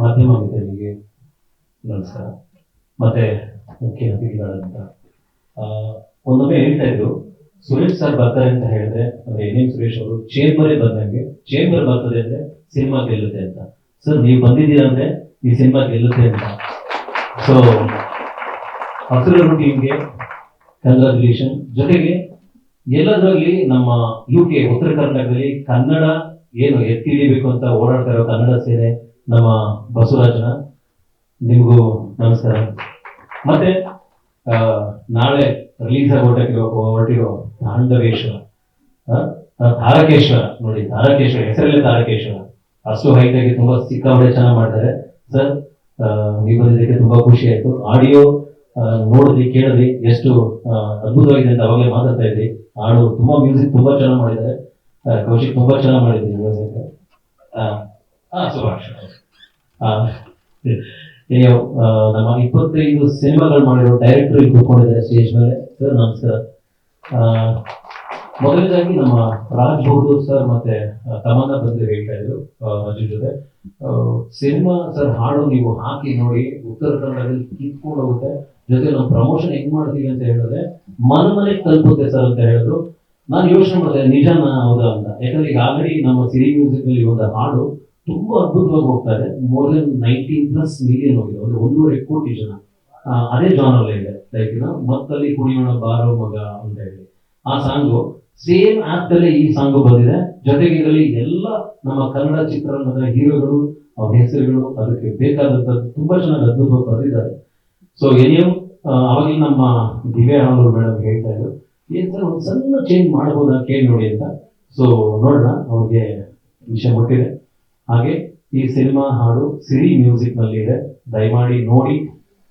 ಮಾಧ್ಯಮ ಮಿತ್ರರಿಗೆ ನಮಸ್ಕಾರ. ಮತ್ತೆ ಮುಖ್ಯ ಅತಿಥಿಗಳಂತ. ಒಂದೊಮ್ಮೆ ಹೇಳ್ತಾ ಇದ್ರು, ಸುರೇಶ್ ಸರ್ ಬರ್ತಾರೆ ಅಂತ ಹೇಳಿದ್ರೆ, ಅಂದ್ರೆ ಎನ್ ಸುರೇಶ್ ಅವರು ಚೇಂಬರ್ ಬಂದಂಗೆ, ಚೇಂಬರ್ ಬರ್ತದೆ ಅಂದ್ರೆ ಸಿನಿಮಾ ಗೆಲ್ಲುತ್ತೆ ಅಂತ. ಸರ್, ನೀವು ಬಂದಿದ್ದೀರಾ ಅಂದ್ರೆ ಈ ಸಿನಿಮಾ ಗೆಲ್ಲುತ್ತೆ ಅಂತ. ಸೊ ಹಸಿರು ಟೀಮ್ಗೆ ಕಂಗ್ರಾಚುಲೇಷನ್ ಜೊತೆಗೆ ಎಲ್ಲದರಲ್ಲಿ ನಮ್ಮ ಯು ಕೆ ಉತ್ತರ ಕರ್ನಾಟಕದಲ್ಲಿ ಕನ್ನಡ ಏನು ಎತ್ತಿ ಹಿಡಿಬೇಕು ಅಂತ ಓಡಾಡ್ತಾ ಇರೋ ಕನ್ನಡ ಸೇನೆ ನಮ್ಮ ಬಸವರಾಜನ ನಿಮಗೂ ನಮಸ್ಕಾರ. ಮತ್ತೆ ನಾಳೆ ರಿಲೀಸ್ ಆಗಿ ಹೊರಟಿರೋ ಹೊರಟಿರೋ ತಾಂಡವೇಶ್ವರ ತಾರಕೇಶ್ವರ ನೋಡಿ ತಾರಕೇಶ್ವರ ಹೆಸರಲ್ಲೇ ತಾರಕೇಶ್ವರ. ಅಷ್ಟು ಹೈಟ್ ಆಗಿ ತುಂಬಾ ಸಿಕ್ಕಾಪಟ್ಟೆ ಚೆನ್ನಾಗಿ ಮಾಡ್ತಾರೆ. ಸರ್ ನೀವು ಬಂದಿದ್ದಕ್ಕೆ ತುಂಬಾ ಖುಷಿ ಆಯ್ತು. ಆಡಿಯೋ ನೋಡಿದ್ರಿ ಕೇಳಿದ್ರಿ ಎಷ್ಟು ಅದ್ಭುತವಾಗಿದೆ ಅಂತ ಅವಾಗಲೇ ಮಾತಾಡ್ತಾ ಇದ್ರಿ. ಹಾಡು ತುಂಬಾ ಮ್ಯೂಸಿಕ್ ತುಂಬಾ ಚೆನ್ನಾಗಿ ಮಾಡಿದ್ದಾರೆ. ಕೌಶಿಕ್ ತುಂಬಾ ಚೆನ್ನಾಗಿ ಮಾಡಿದ್ರಿ ಮ್ಯೂಸಿಕ್ ಸುಭಾಷ್ ಆ, ಆ, ನಮ್ಮ ಇಪ್ಪತ್ತೈದು ಸಿನಿಮಾಗಳು ಮಾಡಿರೋ ಡೈರೆಕ್ಟರ್ ಇಲ್ಲಿ ಕೂತ್ಕೊಂಡಿದ್ದಾರೆ ಸ್ಟೇಜ್ ಮೇಲೆ. ಸರ್ ನಮಸ್ಕಾರ. ಮೊದಲನೇದಾಗಿ ನಮ್ಮ ರಾಜ್ ಬಹದ್ದೂರ್ ಸರ್ ಮತ್ತೆ ತಮನ್ನ ಬಂದು ಹೇಳ್ತಾ ಇದ್ರು ಅದ್ರ ಜೊತೆ. ಸಿನಿಮಾ ಸರ್ ಹಾಡು ನೀವು ಹಾಕಿ ನೋಡಿ, ಉತ್ತರ ಕನ್ನಡದಲ್ಲಿ ಕಿತ್ಕೊಂಡು ಹೋಗುತ್ತೆ. ಜೊತೆ ನಾವು ಪ್ರಮೋಷನ್ ಹೆಂಗ್ ಮಾಡ್ತೀವಿ ಅಂತ ಹೇಳಿದ್ರೆ, ಮನ ಮನೆಗೆ ತಲುಪುತ್ತೆ ಸರ್ ಅಂತ ಹೇಳಿದ್ರು. ನಾನು ಯೋಚನೆ ಮಾಡಿದೆ, ನಿಜಾನ ಹೌದಾ ಅಂತ. ಯಾಕಂದ್ರೆ ಈಗ ಆಲ್ರೆಡಿ ನಮ್ಮ ಸಿರಿ ಮ್ಯೂಸಿಕ್ ಅಲ್ಲಿ ಒಂದು ಹಾಡು ತುಂಬಾ ಅದ್ಭುತವಾಗಿ ಹೋಗ್ತಾ ಇದೆ. More than nineteen plus million ಹೋಗಿದೆ. ಅಂದ್ರೆ ಒಂದೂವರೆ ಕೋಟಿ ಜನ. ಅದೇ ಜಾನರ್ ಇದೆ. ಲೈಕ್ ಮತ್ತಲ್ಲಿ ಕುಣಿಯೋಣ, ಬಾರೋ ಮಗ ಅಂತ ಹೇಳಿ. ಆ ಸಾಂಗು ಸೇಮ್ ಆಪ್ ಈ ಸಾಂಗು ಬಂದಿದೆ. ಜೊತೆಗೆ ಇದರಲ್ಲಿ ಎಲ್ಲ ನಮ್ಮ ಕನ್ನಡ ಚಿತ್ರರಂಗದ ಹೀರೋಗಳು, ಅವ್ರ ಹೆಸರುಗಳು, ಅದಕ್ಕೆ ಬೇಕಾದಂತ ತುಂಬಾ ಚೆನ್ನಾಗಿ ಅದ್ಭುತವಾಗಿ ಬರೆದಿದ್ದಾರೆ. ಸೊ ಏನೇನು ಅವಾಗ ನಮ್ಮ ದಿವ್ಯಾ ಅವರು ಮೇಡಮ್ ಹೇಳ್ತಾ ಇದ್ರು, ಏನ್ ಸರ್ ಒಂದು ಸಣ್ಣ ಚೇಂಜ್ ಮಾಡ್ಬೋದಾ ಕೇಳಿ ನೋಡಿ ಅಂತ. ಸೊ ನೋಡೋಣ ಅವ್ರಿಗೆ ವಿಷಯ ಮುಟ್ಟಿದೆ. ಹಾಗೆ ಈ ಸಿನಿಮಾ ಹಾಡು ಸಿರಿ ಮ್ಯೂಸಿಕ್ನಲ್ಲಿ ಇದೆ. ದಯಮಾಡಿ ನೋಡಿ.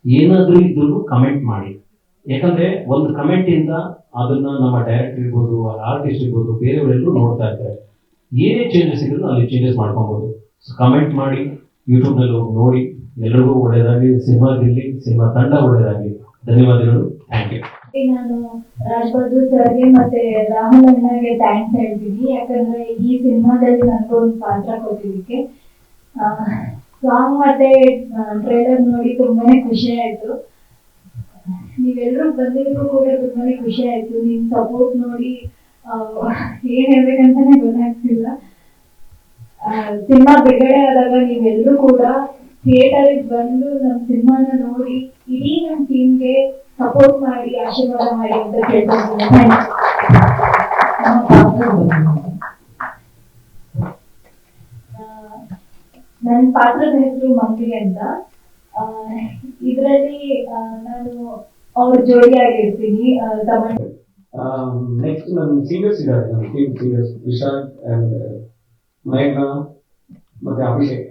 ಏನಾದ್ರೂ ಇದ್ರೂ ಕಮೆಂಟ್ ಮಾಡಿ. ಯಾಕಂದ್ರೆ ಒಂದು ಕಮೆಂಟ್ ಇಂದ ಅದನ್ನ ನಮ್ಮ ಡೈರೆಕ್ಟರ್ ಇರ್ಬೋದು ಆರ್ಟಿಸ್ಟ್ ಇರ್ಬೋದು ಬೇರೆಯವರೆಲ್ಲರೂ ನೋಡ್ತಾ ಇರ್ತಾರೆ. ಏನೇ ಚೇಂಜಸ್ ಇದ್ರು ಅಲ್ಲಿ ಚೇಂಜಸ್ ಮಾಡ್ಕೊಬಹುದು ಸೊ ಕಮೆಂಟ್ ಮಾಡಿ ಯೂಟ್ಯೂಬ್ನಲ್ಲಿ ಹೋಗಿ ನೋಡಿ. ಎಲ್ಲರಿಗೂ ಒಳ್ಳೆಯದಾಗಿ ಸಿನಿಮಾ ಗೆಲ್ಲಿ ಸಿನಿಮಾ ತಂಡ ಒಳ್ಳೇದಾಗಲಿ. ಧನ್ಯವಾದಗಳು. ಥ್ಯಾಂಕ್ ಯು ನಾನು ರಾಜ್ ಬಹದ್ದೂರ್ ಸರ್ಗೆ ಮತ್ತೆ ರಾಹುಲ್ ಅಣ್ಣಗೆ ಥ್ಯಾಂಕ್ಸ್ ಹೇಳ್ತೀನಿ. ಯಾಕಂದ್ರೆ ಈ ಸಿನಿಮಾದಲ್ಲಿ ಒಂದು ಪಾತ್ರ ಕೊಟ್ಟಿದ್ದಕ್ಕೆ. ಸಾಂಗ್ ಮತ್ತೆ ಟ್ರೇಲರ್ ನೋಡಿ ತುಂಬಾನೇ ಖುಷಿ ಆಯ್ತು. ನೀವೆಲ್ಲರೂ ಬಂದಿದ್ರು ಕೂಡ ತುಂಬಾನೇ ಖುಷಿ ಆಯ್ತು. ನಿಮ್ ಸಪೋರ್ಟ್ ನೋಡಿ ಏನ್ ಹೇಳ್ಬೇಕಂತಾನೆ ಗೊತ್ತಾಗ್ತಿಲ್ಲ. ಸಿನಿಮಾ ಬಿಡುಗಡೆ ಆದಾಗ ನೀವೆಲ್ಲರೂ ಕೂಡ ಥಿಯೇಟರ್ ಬಂದು ನಮ್ಮ ಸಿನಿಮಾನ ನೋಡಿ, ಇಡೀ ನಮ್ಮ ಟೀಮ್ಗೆ ಸಪೋರ್ಟ್ ಮಾಡಿ, ಆಶೀರ್ವಾದ ಮಾಡಿ ಅಂತ ಕೇಳ್ಕೊಳ್ತೀನಿ. ನನ್ನ ಪಾತ್ರದ ಹೆಸರು ಮಂಗ್ಲಿ ಅಂತ. ಇದರಲ್ಲಿ ನಾನು ಅವ್ರ ಜೋಡಿಯಾಗಿರ್ತೀನಿ ತಮಿಳ್ ನೆಕ್ಸ್ಟ್ ನನ್ನ ಸೀನಿಯರ್ಸ್ ಇದ್ದಾರೆ ನನ್ನ team seniors Vishanth and Maina ಮತ್ತೆ ಅಭಿಷೇಕ್.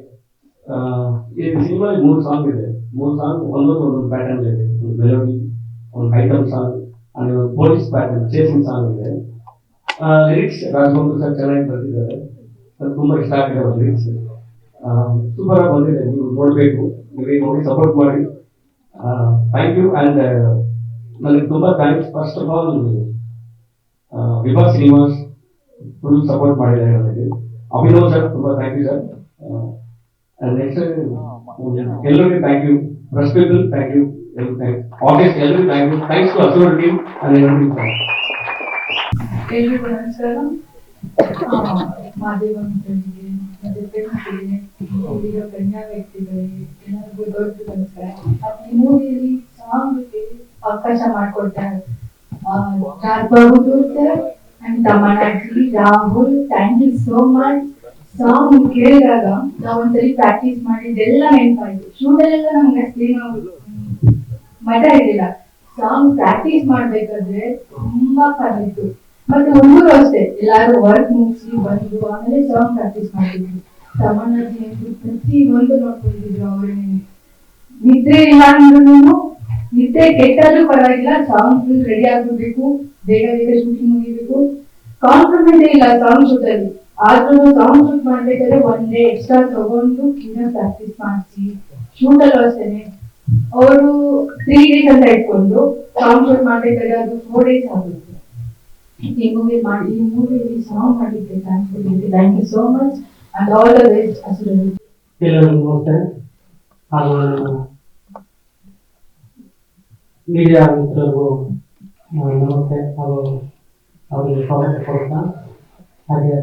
ಈ ಸಿನಿಮಾ ಮೂರು ಸಾಂಗ್ ಇದೆ. ಮೂರು ಸಾಂಗ್ ಒಂದೊಂದು ಒಂದೊಂದು ಪ್ಯಾಟರ್ನ್ ಇದೆ. ಒಂದು ಮೆಲೋಡಿ ಒಂದು ಐಟಮ್ ಸಾಂಗ್ ಅಂಡ್ ಒಂದು ಪೊಲೀಸ್ ಪ್ಯಾಟರ್ನ್ ಚೇಸಿಂಗ್ ಸಾಂಗ್ ಇದೆ. ಲಿರಿಕ್ಸ್ ರಾಜಬಂಧು ಸರ್ ಚೆನ್ನಾಗಿ ಬರ್ತಿದ್ದಾರೆ ಅದು ತುಂಬಾ ಇಷ್ಟ ಆಗಿದೆ ಅವ್ರ ಲಿರಿಕ್ಸ್ ಸೂಪರ್ ಆಗಿ ಬಂದಿದೆ. ನೀವು ನೋಡಬೇಕು. ನೀವು ನೋಡಿ ಸಪೋರ್ಟ್ ಮಾಡಿ. ಥ್ಯಾಂಕ್ ಯು ಅಂಡ್ ನನಗೆ ತುಂಬಾ thanks first of all Vibha Srinivas full support ಮಾಡಿದ್ದಾರೆ ನನಗೆ. ಅಭಿನವ್ ಸರ್, ತುಂಬಾ ಥ್ಯಾಂಕ್ ಯು ಸರ್ ನೆಕ್ಸ್ಟ್ ಎಲ್ಲರಿಗೂ thank you press people thank you ಎಲ್ಲರಿಗೂ ಥ್ಯಾಂಕ್ ಆಡಿಯನ್ಸ್ ಎಲ್ಲರಿಗೂ thank you thanks to Asura team and ಎಲ್ಲರಿಗೂ thank ಎಲ್ರಿಗೂ ನಮಸ್ಕಾರ ಆ, ಮಾದೇವ ಮಿತ್ರರಿಗೆ ಮತ್ತೆ ಫ್ರೆಂಡ್ಸ್ಗೆ ಇಲ್ಲಿರೋ ಗಣ್ಯ ವ್ಯಕ್ತಿಗಳಿಗೆ ಎಲ್ಲರಿಗೂ ದೊಡ್ಡ ನಮಸ್ಕಾರ ಮತ್ತೆ ಈ ಮೂವಿಯಲ್ಲಿ ಸಾಂಗ್ಗೆ ಅವಕಾಶ ಮಾಡಿಕೊಡ್ತಾರೆ Rajbabu sir and Tammanni Rahul thank you so much song ಕೇಳಿದಾಗ ನಾವು ಒಂದ್ಸರಿ ಪ್ರಾಕ್ಟೀಸ್ ಮಾಡಿದ್ದೆಲ್ಲ ನೆನಪಾಯ್ತು. ಶೂಟಲ್ಲೆಲ್ಲ ನಮ್ಗೆ ಆಗೋದು ಮಠ ಇರಲಿಲ್ಲ. ಸಾಂಗ್ ಪ್ರಾಕ್ಟೀಸ್ ಮಾಡ್ಬೇಕಾದ್ರೆ ತುಂಬಾ ಇತ್ತು. ಮತ್ತೆ ಹುಡುಗರು ಅಷ್ಟೇ ಎಲ್ಲಾರು ವರ್ಕ್ ಮುಗಿಸಿ ಬಂದು ಆಮೇಲೆ ಸಾಂಗ್ ಪ್ರಾಕ್ಟೀಸ್ ಮಾಡಿದ್ವಿ ಸಾಮಾನ್ಯ ಪ್ರತಿ ಒಂದು ನೋಡ್ಕೊಂಡಿದ್ರು ಅವ್ರನ್ನೇ ನಿದ್ರೆ ಇಲ್ಲ ಅಂದ್ರೂ ನಿದ್ರೆ ಕೆಟ್ಟಾದ್ರೂ ಪರವಾಗಿಲ್ಲ ಸಾಂಗ್ ರೆಡಿ ಆಗ್ಬಿಡ್ಬೇಕು, ಬೇಗ ಬೇಗ ಶೂಟಿಂಗ್ ಮುಗಿಬೇಕು. ಕಾಂಪ್ರಮೈಸ್ ಇಲ್ಲ ಸಾಂಗ್ ಶೂಟ್ ಅಲ್ಲಿ ಆದ್ರೂ ಸಾಂಗ್ ಶೂಟ್ ಮಾಡ್ಬೇಕಾದ್ರೆ ಒಂದೇ ಎಕ್ಸ್ಟ್ರಾ ತಗೊಂಡು ಇನ್ನೂ ಪ್ರಾಕ್ಟೀಸ್ ಮಾಡಿಸಿ ಶೂಟ್ ಅಲ್ಲೂ ಅಷ್ಟೇನೆ ಅವರು ತ್ರೀ ಡೇಸ್ ಅಂತ ಇಟ್ಕೊಂಡು ಸಾಂಗ್ ಶೂಟ್ ಮಾಡ್ಬೇಕಾದ್ರೆ ಅದು ಫೋರ್ ಡೇಸ್ ಆಗುತ್ತೆ. ಈ ಮೂವಿ ಮಾಡಿ, ಈ ಮೂವಿಯಲ್ಲಿ ಸಾಂಗ್ ಮಾಡಿದ್ದೆ. Thank thank you so much and all the best Asura ಎಲ್ಲರಿಗೂ ನಮಸ್ತೆ. ಹಾಗೂ ಮೀಡಿಯಾ ನಮಸ್ತೆ. ಹಾಗೂ ಅವರಿಗೆ ಸ್ವಾಗತ ಕೊಡುತ್ತಾ. ಹಾಗೆ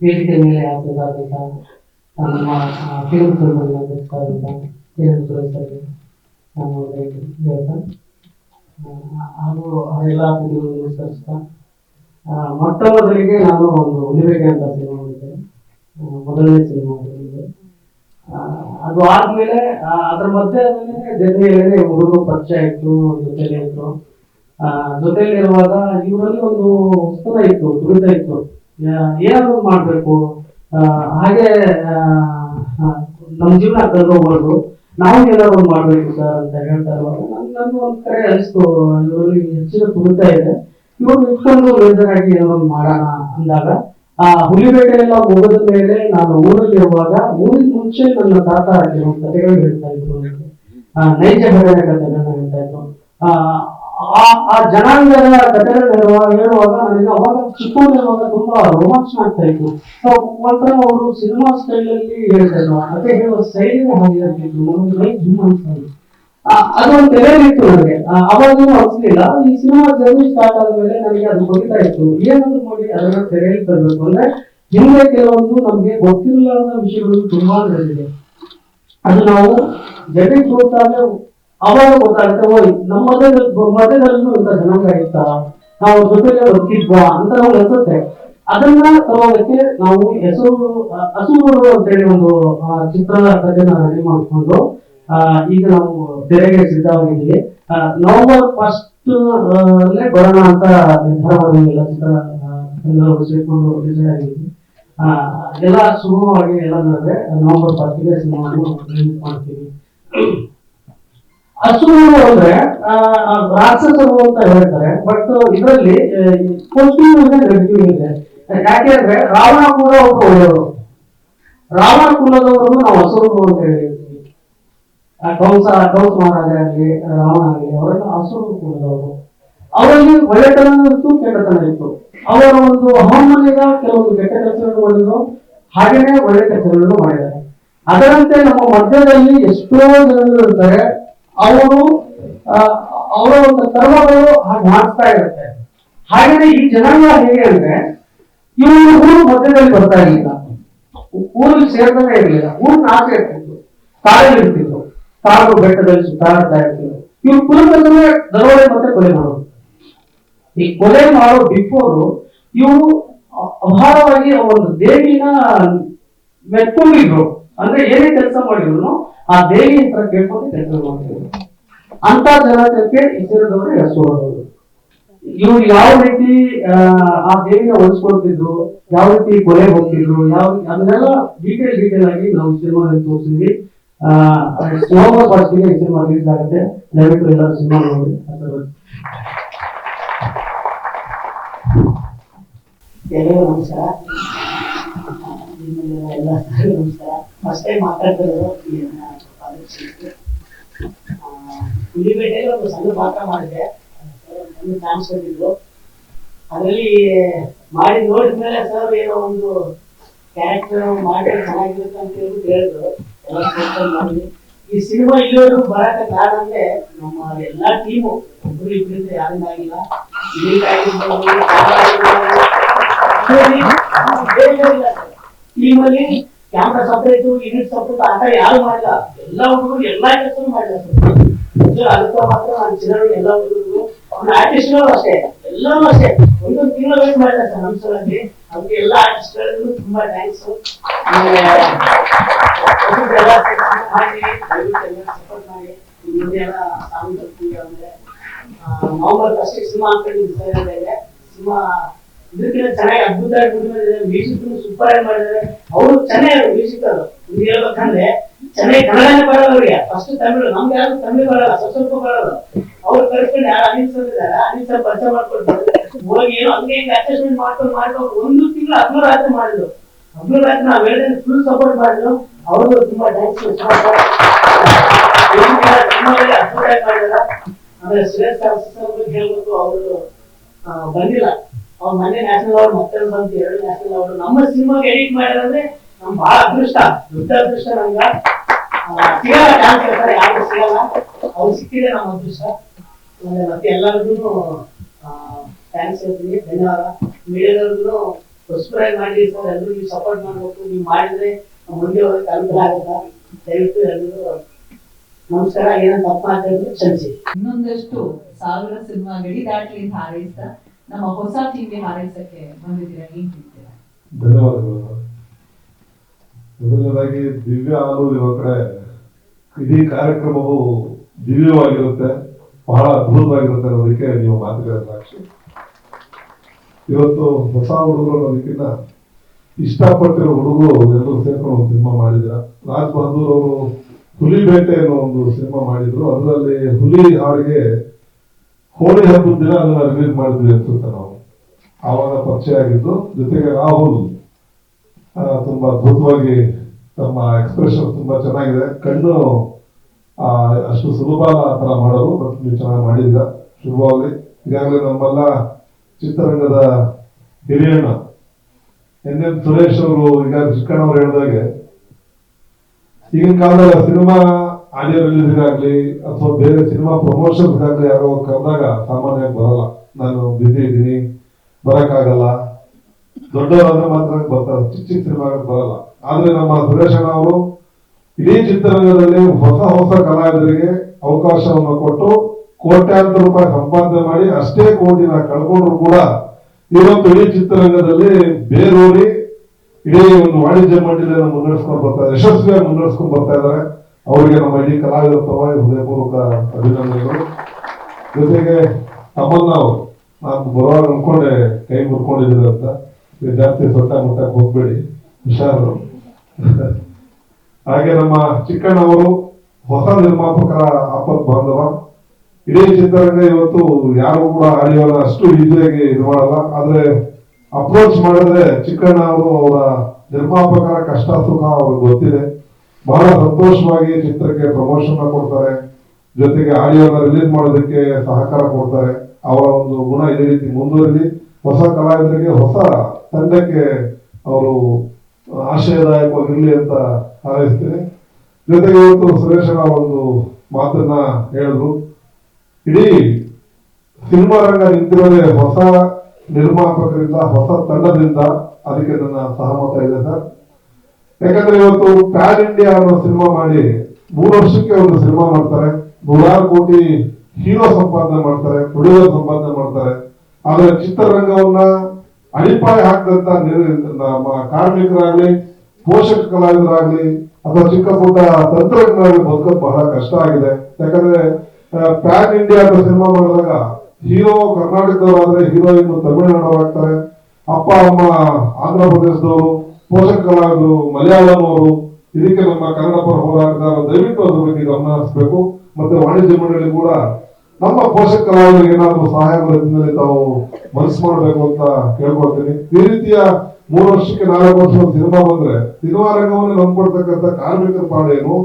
ವೇದಿಕೆ ಮೇಲೆ ಹಾಜರಾದಂಥ ನಮ್ಮ ಫಿಲ್ಮ್ ಸುರೇಶ್ ಅವರಿಗೆ ನಾನು ಹೇಳ್ತಾ ಹಾಗೂ ಎಲ್ಲ ಅತಿಥಿಗಳು ನಮಸ್ಕರಿಸ್ತಾ ಮೊಟ್ಟ ಮೊದಲಿಗೆ ನಾನು ಒಂದು ಉಳಿಬೇಕೆ ಅಂತ ಸಿನಿಮಾ ಮಾಡಿದ್ದೆ ಮೊದಲನೇ ಸಿನಿಮಾ ಮಾಡಿದ್ದೆ. ಅದು ಆದಮೇಲೆ ಅದರ ಮಧ್ಯೆ ಜೊತೆಯಲ್ಲಿ ಹುಡುಗ ಪರಿಚಯ ಇತ್ತು ಜೊತೆಲಿ ಇತ್ತು ಇರುವಾಗ ಇವರಲ್ಲಿ ಒಂದು ಉತ್ಸಾಹ ಇತ್ತು ತುಳಿತ ಇತ್ತು. ಏನಾದ್ರು ಮಾಡ್ಬೇಕು. ಹಾಗೆ ನಮ್ಮ ಜೀವನ ಕಳೆದು ನಾವು ಏನಾದ್ರು ಮಾಡ್ಬೇಕು ಸರ್ ಅಂತ ಹೇಳ್ತಾ ಇರುವಾಗ ನನ್- ನನ್ಗೆ ಒಂದ್ ಕಡೆ ಅನಿಸ್ತು. ಇವರಲ್ಲಿ ಹೆಚ್ಚಿನ ತುಡಿತ ಇದೆ. ಇವರು ಇಷ್ಟೊಂದು ಬೇಜಾರಾಗಿ ಏನಾದ್ರು ಮಾಡೋಣ ಅಂದಾಗ ಆ ಹುಲಿಬೇಟೆ ಎಲ್ಲ ಮುಗಿದ ಮೇಲೆ ನಾನು ಊರಲ್ಲಿರುವಾಗ ಊರಿನ ಮುಂಚೆ ನನ್ನ ತಾತ ಕೆಲವು ಕಥೆಗಳು ಹೇಳ್ತಾ ಇದ್ರು. ನೈಜ ಘಟನೆ ಕಥೆಗಳನ್ನ ಹೇಳ್ತಾ ಇದ್ರು. ಆ, ಆ- ಜನಾಂಗದ ಕಥೆಗಳು ಹೇಳುವಾಗ ನನಗೆ ಅವಾಗ ಚಿಕ್ಕವನಿರುವಾಗ ತುಂಬಾ ರೋಮಾಂಚನ ಆಗ್ತಾ ಇತ್ತು So, ಒಂಥರ ಅವರು ಸಿನಿಮಾ ಸ್ಟೈಲ್ ಅಲ್ಲಿ ಹೇಳ್ತಾ ಇದ್ರು ಆ ಕಥೆ ಹೇಳುವ ಸ್ಟೈಲ್ ಹಾಗೆ ಆಗ್ತಿತ್ತು. ನಮಗೆ ಮೈ ಜುಮ್ ಅನ್ಸ್ತಾ ಇತ್ತು ಅದೊಂದು ತಲೆಯಲ್ಲಿತ್ತು ನನಗೆ. ಆ, ಅವಾಗೇನು ಅನ್ಸ್ಲಿಲ್ಲ. ಈ ಸಿನಿಮಾ ಜರ್ನಿ ಸ್ಟಾರ್ಟ್ ಆದ್ಮೇಲೆ ನನಗೆ ಅದು ಗೊತ್ತಾ ಇತ್ತು ಏನಾದ್ರು ಮಾಡಿ ಅದನ್ನ ತೆರೆಯಲ್ಲಿ ತರಬೇಕು ಅಂದ್ರೆ ಹಿಂದೆ ಕೆಲವೊಂದು ನಮ್ಗೆ ಗೊತ್ತಿರಲಾರದ ವಿಷಯಗಳು ತುಂಬಾ ನಡೆದಿದೆ. ಅದು ನಾವು ಜಗತ್ತಿಗೆ ಹೋಗ್ತಾಗ ಅವಾಗ ಗೊತ್ತಾಗುತ್ತೆ ಹೋಯ್ ನಮ್ಮ ಮಧ್ಯದಲ್ಲಿ ಇಂಥ ಜನಾಂಗ ನಾವು ಜೊತೆಗೆ ಬದುಕಿದ್ವಾ ಅಂತ ನಾವು ಅನ್ಸುತ್ತೆ. ಅದನ್ನ ತಗೋದಕ್ಕೆ ನಾವು ಹೆಸರು ಹಸುರು ಅಂತೇಳಿ ಒಂದು ಚಿತ್ರದ ಕಥೆನ ರೆಡಿ ಮಾಡಿಕೊಂಡು ಈಗ ನಾವು ತೆರೆಗೆ ಸಿದ್ಧವಾಗಿದ್ದೀವಿ. ನವೆಂಬರ್ ಫಸ್ಟ್ ಬರೋಣ ಅಂತ ನಿರ್ಧಾರ ಮಾಡಿಲ್ಲ ಚಿತ್ರ ಎಲ್ಲರೂ ಸೇರಿಕೊಂಡು ಡಿಸೈಡ್ ಆಗಿದ್ವಿ ಆ, ಎಲ್ಲ ಸುಗಮವಾಗಿ ಎಲ್ಲ ನಡೆದ್ರೆ ನವೆಂಬರ್ ಫಸ್ಟ್ಗೆ ರಿಲೀಸ್ ಮಾಡ್ತೀವಿ. ಹಸುರು ಅಂದ್ರೆ ರಾಕ್ಷಸರು ಅಂತ ಹೇಳ್ತಾರೆ. ಬಟ್ ಇದರಲ್ಲಿ ಪಾಸಿಟಿವ್ ಇದೆ. ಯಾಕೆ ಯಾಕೆಂದ್ರೆ ರಾವಣ ಕೂಡ ಒಬ್ಬ ಒಳ್ಳೆಯವರು. ರಾವಣ ಕುಲದವರನ್ನು ನಾವು ಹಸುರು ಅಂತ ಹೇಳಿರ್ತೀವಿ. ಕಂಸ ಕಂಸ ಮಹಾರಾಜ ಆಗಲಿ ರಾವಣ ಆಗಲಿ, ಅವರೆಲ್ಲ ಹಸುರು ಕುಲದವರು. ಅವರಲ್ಲಿ ಒಳ್ಳೆತನ ಇತ್ತು ಕೆಟ್ಟತನ ಇತ್ತು. ಅವರ ಒಂದು ಹವಾಮಾನಿಗ ಕೆಲವೊಂದು ಕೆಟ್ಟ ಕೆಲಸಗಳನ್ನು ಮಾಡಿದ್ರು. ಹಾಗೇನೆ ಒಳ್ಳೆ ಕೆಲಸಗಳನ್ನು ಮಾಡಿದ್ದಾರೆ. ಅದರಂತೆ ನಮ್ಮ ಮಧ್ಯದಲ್ಲಿ ಎಷ್ಟೋ ಜನರು ಇರ್ತಾರೆ. ಅವರು ಅವರ ಒಂದು ಕರ್ಮಗಳು ಹಾಗೆ ಮಾಡ್ತಾ ಇರುತ್ತೆ. ಹಾಗೆ ಈ ಜನಾಂಗ ಹೇಗೆ ಅಂದ್ರೆ, ಇವರು ಊರು ಮಧ್ಯದಲ್ಲಿ ಬರ್ತಾ ಇರಲಿಲ್ಲ ಊರಿಗೆ ಸೇರ್ತಾನೆ ಇರಲಿಲ್ಲ. ಊರಿನ ಆಚೆ ಇರ್ತಿತ್ತು. ಕಾಡಲ್ಲಿ ಇರ್ತಿತ್ತು. ಕಾಡು ಬೆಟ್ಟದಲ್ಲಿ ಸುತ್ತಾಡ್ತಾ ಇರ್ತಿದ್ರು. ಇವ್ರು ಕುಲಕಂದ್ರೆ ದರೋಡೆ ಮತ್ತೆ ಕೊಲೆ ಮಾಡೋದು. ಈ ಕೊಲೆ ಮಾಡೋ ಬಿಫೋರ್ ಇವರು ಅಭಾರವಾಗಿ ಒಂದು ದೇವಿನ ಮೆಚ್ಕೊಂಡಿದ್ರು ಅಂದ್ರೆ ಏನೇ ಕೆಲಸ ಮಾಡಿದ್ರು ಆ ದೇವಿ ಹತ್ರ ಕೇಳ್ಕೊಂಡು ಕೆಲಸ ಮಾಡ್ತಿದ್ರು ಅಂತ ಜನಕ್ಕೆ ಇಸಿರದವರು ಹೆಸರು ಇವ್ರು ಯಾವ ರೀತಿ ಆ, ದೇವಿನ ಉಳಿಸ್ಕೊಳ್ತಿದ್ರು ಯಾವ ರೀತಿ ಕೊಲೆ ಹೋಗ್ತಿದ್ರು ಯಾವ ಅದನ್ನೆಲ್ಲ ಡೀಟೇಲ್ ಡೀಟೇಲ್ ಆಗಿ ನಾವು ಸಿನಿಮಾದಲ್ಲಿ ತೋರಿಸಿದ್ವಿ. ಶಿವಮೊಗ್ಗ ಭಾಷೆಗೆ ಈ ಸಿನಿಮಾ ರಿಲೀಸ್ ಆಗುತ್ತೆ ದಯವಿಟ್ಟು ಎಲ್ಲರೂ ಸಿನಿಮಾ ನೋಡಿ. ಎಲ್ಲರಿಗೂ ನಮಸ್ಕಾರ. ನಮಸ್ಕಾರ. ಟೈಮ್ ಮಾತಾಡ್ತಿರೋದು ಹುಲಿಬೇಟೆಯಲ್ಲಿ ಒಂದು ಸಣ್ಣ ಪಾತ್ರ ಮಾಡಿದೆ. ಚಾನ್ಸ್ ಕೊಟ್ಟಿದ್ರು ಅದರಲ್ಲಿ ಮಾಡಿ ನೋಡಿದ್ಮೇಲೆ ಸರ್ ಏನೋ ಒಂದು ಕ್ಯಾರೆಕ್ಟರ್ ಮಾಡಿ ಚೆನ್ನಾಗಿರುತ್ತೆ ಅಂತ ಹೇಳ್ಬಿಟ್ಟು ಹೇಳಿದ್ರು ಈ ಸಿನಿಮಾ ಇಲ್ಲಿವರೆಗೂ ಬರಕ್ಕೆ ಕಾರಣ ಅಂದ್ರೆ ನಮ್ಮ ಎಲ್ಲಾ ಟೀಮು ಒಬ್ರು ಇಬ್ಬರಿಂದ ಯಾರಿಂದ ಆಗಿಲ್ಲ. ಟೀಮಲ್ಲಿ ಕ್ಯಾಮ್ರಾ ಸಪ್ರೇಟ್ ಯೂನಿಟ್ ಸಪ್ರೇಟ್ ಆಟ ಯಾರು ಮಾಡಿಲ್ಲ. ಎಲ್ಲ ಹುಡುಗರು, ಎಲ್ಲ ಕೆಲಸ ಮಾಡಿಲ್ಲ ಅದಕ್ಕೆ ಮಾತ್ರ ನಾನು ಜನರು ಎಲ್ಲ ಹುಡುಗರು ಆರ್ಟಿಸ್ಟ್ಗಳು ಅಷ್ಟೇ. ಎಲ್ಲರೂ ಅಷ್ಟೇ. ಒಂದೊಂದು ತಿಂಗಳು ವೇಟ್ ಮಾಡಿಲ್ಲ ಸರ್ ನಮ್ಮ ಸಲಲ್ಲಿ ಅವ್ರಿಗೆ ಎಲ್ಲ ಆರ್ಟಿಸ್ಟ್ಗಳಿಗೂ ತುಂಬಾ ಥ್ಯಾಂಕ್ಸ್ ಮಾಡಿ ಎಲ್ಲ ಅಷ್ಟೇ ಸಿನಿಮಾ ಅಂತ ಸಿನಿಮಾ ಇದಕ್ಕಿಂತ ಚೆನ್ನಾಗಿ ಅದ್ಭುತ ಮ್ಯೂಸಿಕ್ ಸೂಪರ್ ಆಗಿ ಮಾಡಿದ್ದಾರೆ. ಅವರು ಚೆನ್ನಾಗಿ ಮ್ಯೂಸಿಕ್ ಇದು ಹೇಳ್ಬೇಕಂದ್ರೆ ಚೆನ್ನಾಗಿ ಕನ್ನಡನೇ ಬರಲ್ಲ ಅವ್ರಿಗೆ. ಫಸ್ಟ್ ತಮಿಳು, ನಮ್ಗೆ ಯಾರು ತಮಿಳು ಬರಲ್ಲ, ಸ್ವಲ್ಪ ಸ್ವಲ್ಪ ಅವ್ರು ಕರ್ಕೊಂಡು ಯಾರು ಅನಿಲ್ ಸರ್ ಸರ್ ಪರಿಚಯ ಮಾಡ್ಕೊಡ್ತಾರೆ ಹೋಗಿ ಏನೋ ಹಂಗೆ ಹಿಂಗೆ ಅಡ್ಜಸ್ಟ್ಮೆಂಟ್ ಮಾಡ್ಕೊಂಡು ಮಾಡ್ಕೊಂಡು ಒಂದು ತಿಂಗಳು ಅದ್ಭುತ ರಾತ್ರಿ ಮಾಡಿದ್ರು. ಹದಿನೂರು ರಾತ್ರಿ ನಾವು ಹೇಳಿದ್ರೆ ಫುಲ್ ಸಪೋರ್ಟ್ ಮಾಡಿದ್ರು. ಅವರು ತುಂಬಾ ಡ್ಯಾನ್ಸ್ ಅದ್ಭುತ ಮಾಡಿದಾರ ಆಮೇಲೆ ಶ್ರೇಷ್ಠ ಹೇಳ್ಬೇಕು ಅವರು ಬಂದಿಲ್ಲ. ಅವ್ರ ಮೊನ್ನೆ ನ್ಯಾಷನಲ್ ಅವಾರ್ಡ್ ಮತ್ತೆ ಬಂತು ಎರಡು ನ್ಯಾಷನಲ್ ಅವಾರ್ಡ್ ನಮ್ಮ ಸಿನಿಮಾಗೆ ಎಡಿಟ್ ಮಾಡಿದ್ರೆ ನಮ್ ಬಹಳ ಅದೃಷ್ಟ. ದೊಡ್ಡ ಅದೃಷ್ಟ ನಮ್ಗ. ಸಿಗಲ್ಲ ಚಾನ್ಸ್ ಯಾರು ಸಿಗಲ್ಲ. ಅವ್ರು ಸಿಕ್ಕಿದೆ ನಮ್ಮ ಅದೃಷ್ಟ. ಮತ್ತೆ ಎಲ್ಲರಿಗೂ ಥ್ಯಾಂಕ್ಸ್ ಹೇಳ್ತೀನಿ ಧನ್ಯವಾದ. ಮೀಡಿಯಾದವ್ರಿಗೂ ಸಬ್ಸ್ಕ್ರೈಬ್ ಮಾಡಿ ಸರ್ ಎಲ್ಲರೂ ನೀವು ಸಪೋರ್ಟ್ ಮಾಡ್ಬೇಕು. ನೀವು ಮಾಡಿದ್ರೆ ಮುಂದೆ ಹೋಗಕ್ಕೆ ಅನುಕೂಲ ಆಗುತ್ತೆ. ದಯವಿಟ್ಟು ಎಲ್ಲರೂ ನಮಸ್ಕಾರ. ಏನಂತ ತಪ್ಪು ಮಾತಾಡಿದ್ರೆ ಕ್ಷಮಿಸಿ. ಇನ್ನೊಂದಷ್ಟು ಸಾವಿರ ಸಿನಿಮಾ ಗಡಿ ದಾಟ್ಲಿ ಅಂತ ಹಾರೈಸ್ತಾ ನಮ್ಮ ಹೊಸ ತಿಂಡಿ ಹಾರೈಸಕ್ಕೆ ಬಂದಿದ್ದೀರಾ, ಏನ್ ಹೇಳ್ತೀರಾ? ಧನ್ಯವಾದಗಳು. ಮೊದಲನೇದಾಗಿ ದಿವ್ಯ ಹಾಲು ಕಡೆ ಇಡೀ ಕಾರ್ಯಕ್ರಮವು ದಿವ್ಯವಾಗಿರುತ್ತೆ, ಬಹಳ ಅದ್ಭುತವಾಗಿರುತ್ತೆ ಅನ್ನೋದಕ್ಕೆ ನೀವು ಮಾತುಗಳ ಸಾಕ್ಷಿ. ಇವತ್ತು ಹೊಸ ಹುಡುಗರು ಅನ್ನೋದಕ್ಕಿಂತ ಇಷ್ಟಪಟ್ಟಿರೋ ಹುಡುಗರು ಎಲ್ಲರೂ ಸೇರ್ಕೊಂಡು ಒಂದು ಸಿನಿಮಾ ಮಾಡಿದ್ರ ರಾಜ್ ಬಹದ್ದೂರ್ ಅವರು ಹುಲಿ ಬೇಟೆ ಅನ್ನೋ ಒಂದು ಸಿನಿಮಾ ಮಾಡಿದ್ರು. ಅದರಲ್ಲಿ ಹುಲಿ ಹಾಡಿಗೆ ಹೋಳಿ ಹಬ್ಬದ ದಿನ ಅದನ್ನ ರಿಲೀಸ್ ಮಾಡಿದ್ವಿ ಅನ್ಸುತ್ತೆ ನಾವು. ಆವಾಗ ಪರಿಚಯ ಆಗಿದ್ದು, ಜೊತೆಗೆ ರಾಹುಲ್ ತುಂಬಾ ಅದ್ಭುತವಾಗಿ ತಮ್ಮ ಎಕ್ಸ್ಪ್ರೆಷನ್ ತುಂಬಾ ಚೆನ್ನಾಗಿದೆ. ಕಣ್ಣು ಅಷ್ಟು ಸುಲಭ ಆ ಥರ ಮಾಡೋದು ಬಟ್ ನೀವು ಚೆನ್ನಾಗಿ ಮಾಡಿದ್ದ ಶುಭವಾಗಲಿ ಈಗಾಗಲೇ ನಮ್ಮೆಲ್ಲ ಚಿತ್ರರಂಗದ ಹಿರಿಯಣ್ಣ ಎನ್ ಎನ್ ಸುರೇಶ್ ಅವರು ಈಗ ಚಿಕ್ಕಣ್ಣವ್ರು ಹೇಳಿದಾಗೆ, ಈಗಿನ ಕಾಲದಲ್ಲಿ ಸಿನಿಮಾ ಆಡಿಯೋ ರಿಲೀಸ್ ಆಗ್ಲಿ ಅಥವಾ ಬೇರೆ ಸಿನಿಮಾ ಪ್ರಮೋಷನ್ಸ್ಗಾಗಲಿ ಯಾರೋ ಕರೆದಾಗ ಸಾಮಾನ್ಯವಾಗಿ ಬರಲ್ಲ. ನಾನು ಬಿಸಿ ಇದ್ದೀನಿ, ಬರೋಕ್ಕಾಗಲ್ಲ. ದೊಡ್ಡವರಾದ್ರೆ ಮಾತ್ರ ಬರ್ತಾರೆ. ಚಿಕ್ಕ ಚಿಕ್ಕ ಸಿನಿಮಾಗಳು ಬರಲ್ಲ. ಆದರೆ ನಮ್ಮ ಸುರೇಶ್ ಅಣ್ಣ ಅವರು ಇಡೀ ಚಿತ್ರರಂಗದಲ್ಲಿ ಹೊಸ ಹೊಸ ಕಲಾವಿದರಿಗೆ ಅವಕಾಶವನ್ನು ಕೊಟ್ಟು ಕೋಟ್ಯಾಂತರ ರೂಪಾಯಿ ಸಂಪಾದನೆ ಮಾಡಿ ಅಷ್ಟೇ ಕೋಟಿನ ಕಳ್ಕೊಂಡ್ರು ಕೂಡ ಇವತ್ತು ಇಡೀ ಚಿತ್ರರಂಗದಲ್ಲಿ ಬೇರೂರಿ ಇಡೀ ಒಂದು ವಾಣಿಜ್ಯ ಮಂಡಳಿಯನ್ನು ಮುನ್ನಡೆಸ್ಕೊಂಡು ಬರ್ತಾರೆ ಯಶಸ್ವಿಯಾಗಿ ಮುನ್ನಡೆಸ್ಕೊಂಡು ಬರ್ತಾ ಇದ್ದಾರೆ. ಅವರಿಗೆ ನಮ್ಮ ಇಡೀ ಕಲಾವಿದರ ಪರವಾಗಿ ಹೃದಯಪೂರ್ವಕ ಅಭಿನಂದನೆಗಳು. ಜೊತೆಗೆ ತಮ್ಮನ್ನ ಅವರು ನಾನು ಬರುವಾಗ ಅನ್ಕೊಂಡೆ ಕೈ ಮುರ್ಕೊಂಡಿದ್ದೀರ ಅಂತ. ವಿದ್ಯಾರ್ಥಿ ಸೊಟ್ಟ ಮುಟ್ಟಕ್ಕೆ ಹೋಗ್ಬೇಡಿ, ಹುಷಾರು. ಹಾಗೆ ನಮ್ಮ ಚಿಕ್ಕಣ್ಣವರು ಹೊಸ ನಿರ್ಮಾಪಕರ ಆಪತ್ ಬಾಂಧವ. ಇಡೀ ಚಿತ್ರರಂಗ ಇವತ್ತು ಯಾರು ಕೂಡ ಆಡಿಯೋನ ಅಷ್ಟು ಈಸಿಯಾಗಿ ಇದು ಮಾಡಲ್ಲ. ಆದ್ರೆ ಅಪ್ರೋಚ್ ಮಾಡಿದ್ರೆ ಚಿಕ್ಕಣ್ಣ ಅವರು ಅವರ ನಿರ್ಮಾಪಕರ ಕಷ್ಟ ಸುಖ ಅವ್ರಿಗೆ ಗೊತ್ತಿದೆ. ಬಹಳ ಸಂತೋಷವಾಗಿ ಚಿತ್ರಕ್ಕೆ ಪ್ರಮೋಷನ್ ಕೊಡ್ತಾರೆ. ಜೊತೆಗೆ ಆಡಿಯೋನ ರಿಲೀಸ್ ಮಾಡೋದಕ್ಕೆ ಸಹಕಾರ ಕೊಡ್ತಾರೆ. ಅವರ ಒಂದು ಗುಣ ಇದೇ ರೀತಿ ಮುಂದುವರಿಲಿ. ಹೊಸ ಕಲಾವಿದರಿಗೆ ಹೊಸ ತಂಡಕ್ಕೆ ಅವರು ಆಶಯದಾಯಕವಾಗಿರಲಿ ಅಂತ ಹಾರೈಸ್ತೇನೆ. ಜೊತೆಗೆ ಇವತ್ತು ಸುರೇಶನ ಒಂದು ಮಾತನ್ನ ಹೇಳಿದ್ರು. ಇಡೀ ಸಿನಿಮಾ ರಂಗ ನಿಂತಿರೋದೇ ಹೊಸ ನಿರ್ಮಾಪಕರಿಂದ, ಹೊಸ ತಂಡದಿಂದ. ಅದಕ್ಕೆ ನನ್ನ ಸಹಮತ ಇದೆ ಸರ್. ಯಾಕಂದ್ರೆ ಇವತ್ತು ಪ್ಯಾನ್ ಇಂಡಿಯಾ ಅನ್ನೋ ಸಿನಿಮಾ ಮಾಡಿ ಮೂರು ವರ್ಷಕ್ಕೆ ಒಂದು ಸಿನಿಮಾ ಮಾಡ್ತಾರೆ, ನೂರಾರು ಕೋಟಿ ಹೀರೋ ಸಂಪಾದನೆ ಮಾಡ್ತಾರೆ ಪ್ರೊಡ್ಯೂಸರ್ ಸಂಪಾದನೆ ಮಾಡ್ತಾರೆ. ಆದ್ರೆ ಚಿತ್ರರಂಗವನ್ನ ಅಡಿಪಾಯ ಹಾಕಿದಂತ ನಮ್ಮ ಕಾರ್ಮಿಕರಾಗ್ಲಿ, ಪೋಷಕ ಕಲಾವಿದರಾಗ್ಲಿ, ಅಥವಾ ಚಿಕ್ಕ ಪುಟ್ಟ ತಂತ್ರಜ್ಞರಾಗ್ಲಿ ಬದುಕೋದು ಬಹಳ ಕಷ್ಟ ಆಗಿದೆ. ಯಾಕಂದ್ರೆ ಪ್ಯಾನ್ ಇಂಡಿಯಾ ಅಂತ ಸಿನಿಮಾ ಮಾಡಿದಾಗ ಹೀರೋ ಕರ್ನಾಟಕದವರಾದ್ರೆ ಹೀರೋಯಿನ್ ತಮಿಳುನಾಡವರಾಗ್ತಾರೆ ಅಪ್ಪ, ಅಮ್ಮ, ಆಂಧ್ರ ಪ್ರದೇಶದವರು ಪೋಷಕ ಕಲಾವಿದರು ಮಲಯಾಳಂ ಅವರು ಇದಕ್ಕೆ ನಮ್ಮ ಕನ್ನಡ ಪರ ಹೋರಾಟದ ದಯವಿಟ್ಟು ಅದ್ರ ಬಗ್ಗೆ ಗಮನ ಹರಿಸಬೇಕು. ಮತ್ತೆ ವಾಣಿಜ್ಯ ಮಂಡಳಿ ಕೂಡ ನಮ್ಮ ಪೋಷಕರ ಏನಾದ್ರು ಸಹಾಯ ಬರೋದ್ರಿಂದಲೇ ತಾವು ಮನಸ್ಸು ಮಾಡಬೇಕು ಅಂತ ಕೇಳ್ಕೊಳ್ತೀನಿ. ಈ ರೀತಿಯ ಮೂರು ವರ್ಷಕ್ಕೆ ನಾಲ್ಕು ವರ್ಷ ಒಂದು ಸಿನಿಮಾ ಬಂದ್ರೆ ಸಿನಿಮಾ ರಂಗವನ್ನು ನಂಬಿಕೊಡ್ತಕ್ಕಂಥ ಕಾರ್ಮಿಕರ ಪಾಡೇನು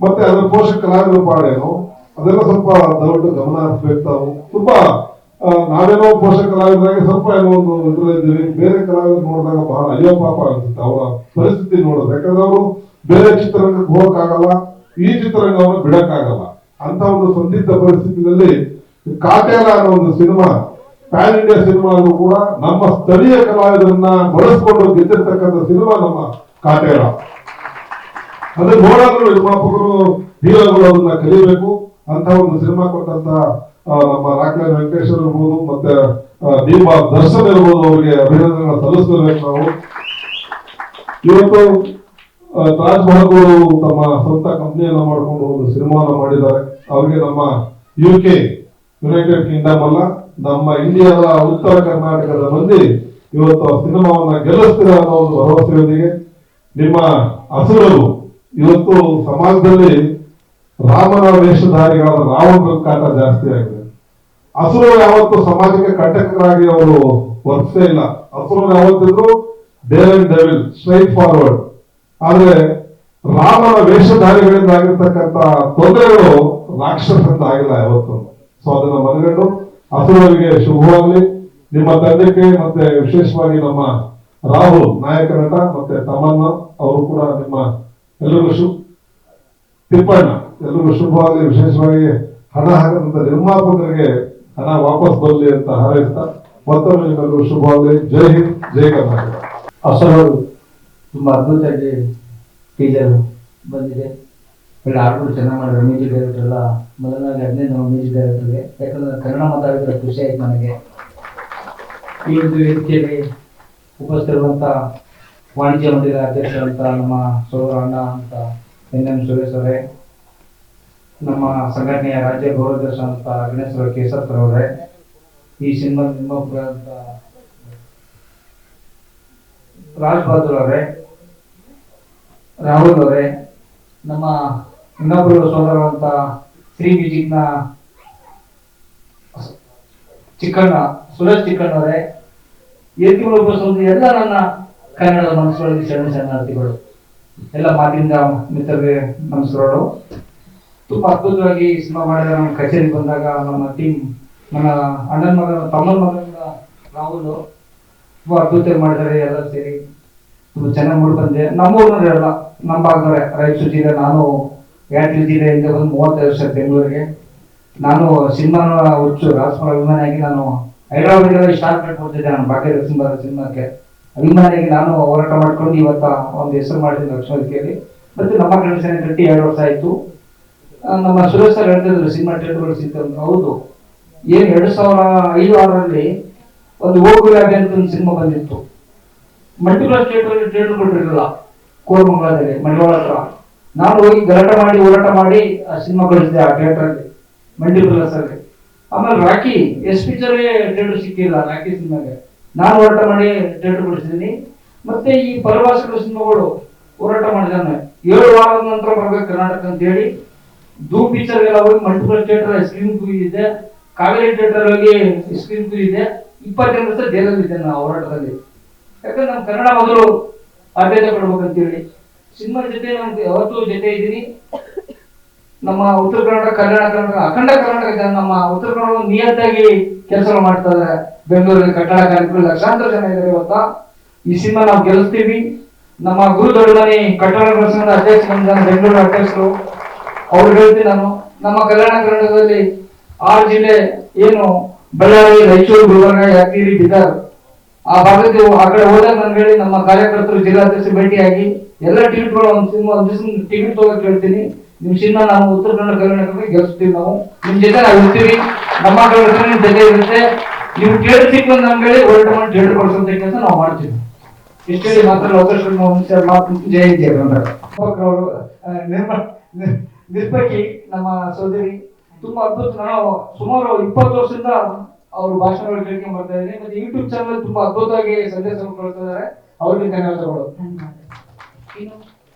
ಮತ್ತೆ ಅದರ ಪೋಷಕ ಕಲಾವಿದರ ಪಾಡೇನು ಅದೆಲ್ಲ ಸ್ವಲ್ಪ ದೊಡ್ಡ ಗಮನ ಹರಿಸ್ಬೇಕು ತಾವು. ತುಂಬಾ ನಾವೇನೋ ಪೋಷಕ ಕಲಾವಿದರಾಗಿ ಸ್ವಲ್ಪ ಏನೋ ಒಂದು ಇದ್ರಲ್ಲಿದ್ದೀವಿ ಬೇರೆ ಕಲಾವಿದರು ನೋಡಿದಾಗ ಬಹಳ ಅಯ್ಯೋ ಪಾಪ ಅನಿಸುತ್ತೆ ಅವರ ಪರಿಸ್ಥಿತಿ ನೋಡೋದು. ಯಾಕಂದ್ರೆ ಅವರು ಬೇರೆ ಚಿತ್ರರಂಗಕ್ಕೆ ಹೋಗಕ್ಕಾಗಲ್ಲ, ಈ ಚಿತ್ರರಂಗವನ್ನು ಬಿಡಕ್ಕಾಗಲ್ಲ. ಅಂತ ಒಂದು ಸಂದಿಗ್ಧ ಪರಿಸ್ಥಿತಿಯಲ್ಲಿ ಕಾಟೇಲ ಅನ್ನೋ ಒಂದು ಸಿನಿಮಾ, ಪ್ಯಾನ್ ಇಂಡಿಯಾ ಸಿನಿಮಾ ಕೂಡ ನಮ್ಮ ಸ್ಥಳೀಯ ಕಲಾವಿದರನ್ನ ಬಳಸ್ಕೊಂಡು ಗೆದ್ದಿರ್ತಕ್ಕಂಥ ಸಿನಿಮಾ ನಮ್ಮ ಕಾಟೇಲ ಅದನ್ನ ನೋಡಾದ್ರೂ ನಿರ್ಮಾಪಕರು ಹೀರೋಗಳು ಅದನ್ನ ಕಲಿಬೇಕು. ಅಂತ ಒಂದು ಸಿನಿಮಾ ಕೊಟ್ಟಂತ ನಮ್ಮ ರಾಕ್ಲೈನ್ ವೆಂಕಟೇಶ್ವರ ಇರ್ಬೋದು, ಮತ್ತೆ ದೀಪಾ ದರ್ಶನ್ ಇರ್ಬೋದು, ಅವರಿಗೆ ಅಭಿನಂದನೆ ಸಲ್ಲಿಸಬೇಕು ನಾವು. ಇವತ್ತು ತಾಜ್ ತಾಜ್ ಅವರು ತಮ್ಮ ಸ್ವಂತ ಕಂಪ್ನಿಯನ್ನ ಮಾಡಿಕೊಂಡು ಒಂದು ಸಿನಿಮಾನ ಮಾಡಿದ್ದಾರೆ. ಅವರಿಗೆ ನಮ್ಮ ಯು ಕೆ ಯುನೈಟೆಡ್ ಕಿಂಗ್ಡಮ್ ಅಲ್ಲ, ನಮ್ಮ ಇಂಡಿಯಾದ ಉತ್ತರ ಕರ್ನಾಟಕದ ಮಂದಿ ಇವತ್ತು ಸಿನಿಮಾವನ್ನ ಗೆಲ್ಲಿಸ್ತೀರ ಅನ್ನೋ ಒಂದು ಭರವಸೆಯೊಂದಿಗೆ ನಿಮ್ಮ ಹಸುರರು ಇವತ್ತು ಸಮಾಜದಲ್ಲಿ ರಾಮನ ವೇಷಧಾರಿಗಳಾದ ರಾವಣನ ಕಾಟ ಜಾಸ್ತಿ ಆಗಿದೆ. ಹಸುರು ಯಾವತ್ತು ಸಮಾಜಕ್ಕೆ ಕಂಟಕರಾಗಿ ಅವರು ವರ್ತಿಸೇ ಇಲ್ಲ. ಹಸುರು ಯಾವತ್ತಿದ್ರು dare and devil straightforward ಆದ್ರೆ ರಾಮನ ವೇಷಧಾರಿಗಳಿಂದ ಆಗಿರ್ತಕ್ಕಂಥ ತೊಂದರೆಗಳು ರಾಕ್ಷಸರಿಂದ ಆಗಿಲ್ಲ ಯಾವತ್ತು. ಸೊ ಅದನ್ನ ಮನಗಂಡು ಹಸುರವರಿಗೆ ಶುಭವಾಗಲಿ. ನಿಮ್ಮ ತಂಡಕ್ಕೆ ಮತ್ತೆ ವಿಶೇಷವಾಗಿ ನಮ್ಮ ರಾಹುಲ್ ನಾಯಕ ನಟ ಮತ್ತೆ ತಮನ್ನ ಅವರು ಕೂಡ ನಿಮ್ಮ ಎಲ್ಲರಿಗೂ ಶು ತಿಪ್ಪಣ್ಣ. ಎಲ್ಲರಿಗೂ ಶುಭವಾಗಿ ವಿಶೇಷವಾಗಿ ಹಣ ಹಾಕದಂತ ನಿರ್ಮಾಪಕರಿಗೆ ಹಣ ವಾಪಸ್ ಬರಲಿ ಅಂತ ಹಾರೈಸ್ತಾ ಮತ್ತೊಮ್ಮೆ ಎಲ್ಲರೂ ಶುಭವಾಗಲಿ. ಜೈ ಹಿಂದ್, ಜೈ ಕರ್ನಾಟಕ. ಅಸಲವರು ತುಂಬ ಅದ್ಭುತವಾಗಿ ಟೀಚರ್ ಬಂದಿದೆ. ಒಳ್ಳೆ ಆಟಗಳು ಚೆನ್ನಾಗಿ ಮಾಡಿದ್ರು ಮ್ಯೂಸಿಕ್ ಡೈರೆಕ್ಟರ್ ಎಲ್ಲ ಮೊದಲನಾಗಿ ಹದಿನೈದು ನಾವು ಮ್ಯೂಸಿಕ್ ಡೈರೆಕ್ಟರ್ಗೆ ಯಾಕಂದ್ರೆ ಕನ್ನಡ ಮಾತಾಡಿದ್ರೆ ಖುಷಿ ಆಯ್ತು ನನಗೆ. ಈ ಒಂದು ವೇದಿಕೆಯಲ್ಲಿ ಉಪಸ್ಥಿತಿರುವಂಥ ವಾಣಿಜ್ಯ ಮಂದಿರ ಅಧ್ಯಕ್ಷರಂತ ನಮ್ಮ ಸೌರ ಅಂತ ಎನ್ ಎಂ ಸುರೇಶ್ ಅವರೇ ನಮ್ಮ ಸಂಘಟನೆಯ ರಾಜ್ಯ ಗೌರವಾಧ್ಯಕ್ಷ ಅಂತ ಗಣೇಶ್ವರ ಕೇಸರ್ಕರ್ ಅವರೇ. ಈ ಸಿನಿಮಾ ನಿರ್ಮಾಪಕ ಅಂತ ರಾಜ್ ಬಹದ್ದೂರ್ ಅವರೇ, ರಾಹುಲ್ ಅವರೇ, ನಮ್ಮ ಇನ್ನೊಬ್ಬರು ಸೋದರವಂತ ಶ್ರೀ ಮ್ಯೂಸಿಕ್ನ ಚಿಕ್ಕಣ್ಣ, ಸುರೇಶ್ ಚಿಕ್ಕಣ್ಣ ಅವರೇ. ಎತ್ತಿಗಳು ಉಪಸ್ಥಿತ ಎಲ್ಲ ನನ್ನ ಕನ್ನಡದ ಮನಸ್ಸುಗಳಲ್ಲಿ ಸಣ್ಣ ಸಣ್ಣ ಅರ್ಥಿಗಳು ಎಲ್ಲ ಮಾತಿಂದ ಮಿತ್ರರಿಗೆ ನಮಸ್ಕಾರಗಳು ತುಂಬಾ ಅದ್ಭುತವಾಗಿ ಸಿನಿಮಾ ಮಾಡಿದ ನಮ್ಮ ಕಚೇರಿಗೆ ಬಂದಾಗ ನಮ್ಮ ಟೀಮ್ ನನ್ನ ಅಣ್ಣನ ಮಗ ತಮ್ಮನ ಮಗನಿಂದ ರಾಹುಲ್ ತುಂಬಾ ಅದ್ಭುತ ಮಾಡಿದ್ದಾರೆ, ಎಲ್ಲ ಸೇರಿ. ತುಂಬಾ ಚೆನ್ನಾಗಿ ಮೂಡ್ ಬಂದೆ ನಮ್ಮೂರಿನವ್ರು ಎಲ್ಲ, ನಮ್ಮ ಭಾಗದವ್ರೆ ರಾಯಚೂರು ಜಿಲ್ಲೆ ನಾನು ಯಾತ್ರಿ ಜಿಲ್ಲೆಯಿಂದ ಬಂದು ಮೂವತ್ತೈದು ವರ್ಷ ಬೆಂಗಳೂರಿಗೆ. ನಾನು ಸಿನಿಮಾನ ಹುಚ್ಚು, ರಾಜ್ಕುಮಾರ್ ಅಭಿಮಾನಿಯಾಗಿ ನಾನು ಹೈದರಾಬಾದ್ ಶಾರ್ಟ್ ಸ್ಟಾರ್ಟ್ ಕೊಡ್ತಿದ್ದೆ ನಾನು ಬಾಕಿ ಸಿನಿಮಾ ಸಿನಿಮಾಕ್ಕೆ. ಅಭಿಮಾನಿಯಾಗಿ ನಾನು ಹೋರಾಟ ಮಾಡ್ಕೊಂಡು ಇವತ್ತ ಒಂದು ಹೆಸರು ಮಾಡಿದ್ದೀನಿ ಲಕ್ಷ್ಮೀ ಮತ್ತೆ ನಮ್ಮ ಕಡೆ ಕಟ್ಟಿ ಎರಡು ವರ್ಷ ಆಯ್ತು. ನಮ್ಮ ಸುರೇಶ್ ಸರ್ ಹೇಳ್ತಿದ್ರು, ಸಿನಿಮಾ ಥಿಯೇಟರ್ಗಳು ಸಿಗ್ತವೆ ಹೌದು. ಏನು ಎರಡು ಸಾವಿರ ಐದು ಆರರಲ್ಲಿ ಒಂದು ಹೋಗುಲಾಗೆ ಅಂತ ಒಂದು ಸಿನಿಮಾ ಬಂದಿತ್ತು. ಮಲ್ಟಿಪ್ಲೆಕ್ಸ್ ಥಿಯೇಟರ್ ಥಿಯೇಟರ್ ಕೊಟ್ಟಿರಲಿಲ್ಲ ಕೋರಮಂಗಲದಲ್ಲಿ ಮಡಿವಾಳ ಹತ್ರ. ನಾನು ಹೋಗಿ ಗಲಾಟೆ ಮಾಡಿ, ಹೋರಾಟ ಮಾಡಿ, ಆ ಸಿನಿಮಾ ಕಳಿಸಿದೆ ಆ ಥಿಯೇಟರ್ ಅಲ್ಲಿ ಮಲ್ಟಿಪ್ಲೆಕ್ಸ್ ಅಲ್ಲಿ. ಆಮೇಲೆ ರಾಕಿ ಎಸ್ ಪಿಕ್ಚರ್ ಥಿಯೇಟರ್ ಸಿಕ್ಕಿಲ್ಲ ರಾಕಿ ಸಿನಿಮಾಗೆ. ನಾನು ಹೋರಾಟ ಮಾಡಿ ಥಿಯೇಟರ್ ಕೊಡಿಸಿದ್ದೀನಿ ಮತ್ತೆ ಈ ಪರವಾಸಗಳ ಸಿನಿಮಾಗಳು ಹೋರಾಟ ಮಾಡಿದ್ದಾನೆ. ಏಳು ವಾರದ ನಂತರ ಬರ್ಬೇಕು ಕರ್ನಾಟಕ ಅಂತ ಹೇಳಿ ಧೂ ಪಿಕ್ಚರ್ ಎಲ್ಲ ಹೋಗಿ ಮಲ್ಟಿಪಲ್ ಥಿಯೇಟರ್ ಸ್ಕ್ರೀನ್ ಇದೆ, ಕಾವೇರಿ ಥಿಯೇಟರ್ ಹೋಗಿ ಸ್ಕ್ರೀನ್ ಇದೆ. ಇಪ್ಪತ್ತೆರಡು ವರ್ಷ ಜೈಲಲ್ಲಿ ಇದ್ದೆ ನಾವು ಹೋರಾಟದಲ್ಲಿ. ಯಾಕಂದ್ರೆ ನಮ್ಮ ಕನ್ನಡ ಮೊದಲು ಆದ್ಯತೆ ಕೊಡ್ಬೇಕಂತೇಳಿ. ಸಿನಿಮಾ ಜೊತೆ ನಾನು ಯಾವತ್ತೂ ಜೊತೆ ಇದ್ದೀನಿ. ನಮ್ಮ ಉತ್ತರ ಕನ್ನಡ ಕಲ್ಯಾಣ ಕರ್ನಾಟಕ, ಅಖಂಡ ಕರ್ನಾಟಕ ಜನ ನಮ್ಮ ಉತ್ತರ ಕನ್ನಡ ನಿಯತ್ತಾಗಿ ಕೆಲಸ ಮಾಡ್ತಾ ಇದ್ದಾರೆ ಬೆಂಗಳೂರಲ್ಲಿ ಕಟ್ಟಡ ಕಾರ್ಮಿಕರು ಲಕ್ಷಾಂತರ ಜನ ಇದ್ದಾರೆ ಇವತ್ತ. ಈ ಸಿನಿಮಾ ನಾವು ಗೆಲ್ಲಿಸ್ತೀವಿ. ನಮ್ಮ ಗುರು ದೊಡ್ಡಮನಿ ಕಟ್ಟಡ ಅಧ್ಯಕ್ಷ ಬೆಂಗಳೂರು ಅಧ್ಯಕ್ಷರು. ಅವ್ರು ಹೇಳ್ತೀನಿ ನಾನು, ನಮ್ಮ ಕಲ್ಯಾಣ ಕರ್ನಾಟಕದಲ್ಲಿ ಆ ಜಿಲ್ಲೆ ಏನು ಬಳ್ಳಾರಿ, ರಾಯಚೂರು, ಗುಲ್ಬರ್ಗ ಯಾದಗಿರಿ ಬೀದರ್ ಆ ಭಾಗಕ್ಕೆ ಆ ಕಡೆ ಹೋದಾಗ ನಾನು ಹೇಳಿ ನಮ್ಮ ಕಾರ್ಯಕರ್ತರು ಜಿಲ್ಲಾಧ್ಯಕ್ಷರು ಭೇಟಿಯಾಗಿ ಎಲ್ಲ ಟಿಕೆಟ್ಗಳು ಒಂದು ಸಿನಿಮಾ, ಒಂದು ಟಿಕೆಟ್ ತಗೋಕ್ ಹೇಳ್ತೀನಿ. ನಿಮ್ ಸಿನಿಮಾ ನಾವು ಉತ್ತರ ಕನ್ನಡ ಕರ್ನಾಟಕದಲ್ಲಿ ಗೆಲ್ಸ್ತೀವಿ ನಾವು. ನಿಮ್ ಜೊತೆ ನಾವು ಇರ್ತೀವಿ. ನಮ್ಮ ನಿಮ್ ಜೊತೆ ಇರುತ್ತೆ. ನೀವು ಕೇಳಿಸಿಕ್ ಸಿಕ್ಕು ನಮ್ಗೆ ಹೇಳಿ ಒಳ್ಳೆ ಮಾಡಿ ಕೊಡಿಸುವಂತ ಕೆಲಸ ನಾವು ಮಾಡ್ತೀವಿ. ಇಷ್ಟೇ ಮಾತ್ರ ಅವಕಾಶ ಜಯ ಜಯ ಕರ್ನಾಟಕ ನಿರ್ಪಕಿ ನಮ್ಮ ಸೋದರಿ ತುಂಬಾ ಅದ್ಭುತ ನಾವು ಸುಮಾರು ಇಪ್ಪತ್ತು ವರ್ಷದಿಂದ ಅವರು ಭಾಷಣಗಳು ಕೇಳ್ಕೊಂಡ್ ಬರ್ತಾ ಇದ್ದೀನಿ. ಮತ್ತೆ ಯೂಟ್ಯೂಬ್ ಚಾನಲ್ ತುಂಬಾ ಅದ್ಭುತವಾಗಿ ಸಂದೇಶ ಕೊಡ್ತಾ ಇದ್ದಾರೆ. ಅವ್ರಿಗೆ ಧನ್ಯವಾದಗಳು